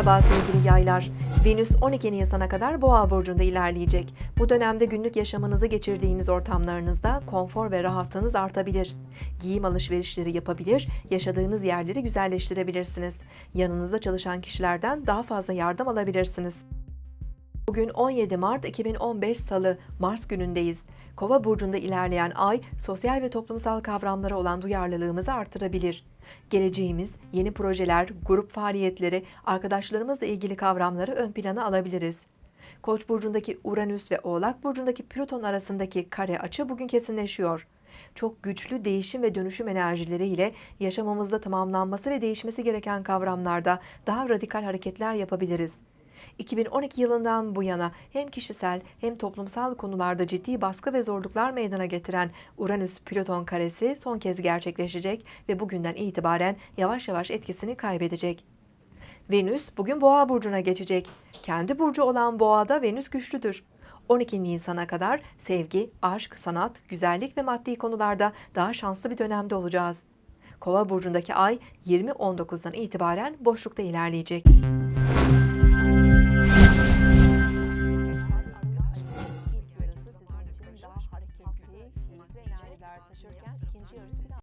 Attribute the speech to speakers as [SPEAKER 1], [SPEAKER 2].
[SPEAKER 1] Merhaba sevgili yaylar. Venüs 12 Nisan'a kadar Boğa burcunda ilerleyecek. Bu dönemde günlük yaşamınızı geçirdiğiniz ortamlarınızda konfor ve rahatlığınız artabilir. Giyim alışverişleri yapabilir, yaşadığınız yerleri güzelleştirebilirsiniz. Yanınızda çalışan kişilerden daha fazla yardım alabilirsiniz. Bugün 17 Mart 2015 Salı, Mars günündeyiz. Kova burcunda ilerleyen ay, sosyal ve toplumsal kavramlara olan duyarlılığımızı artırabilir. Geleceğimiz, yeni projeler, grup faaliyetleri, arkadaşlarımızla ilgili kavramları ön plana alabiliriz. Koç burcundaki Uranüs ve Oğlak burcundaki Plüton arasındaki kare açı bugün kesinleşiyor. Çok güçlü değişim ve dönüşüm enerjileriyle yaşamımızda tamamlanması ve değişmesi gereken kavramlarda daha radikal hareketler yapabiliriz. 2012 yılından bu yana hem kişisel hem toplumsal konularda ciddi baskı ve zorluklar meydana getiren Uranüs-Plüton karesi son kez gerçekleşecek ve bugünden itibaren yavaş yavaş etkisini kaybedecek. Venüs bugün Boğa burcuna geçecek. Kendi burcu olan Boğa'da Venüs güçlüdür. 12 Nisan'a kadar sevgi, aşk, sanat, güzellik ve maddi konularda daha şanslı bir dönemde olacağız. Kova burcundaki ay 20.19'dan itibaren boşlukta ilerleyecek yarısı sizin için daha hareketli, keyifli enerjiler taşırken ikinci yarısı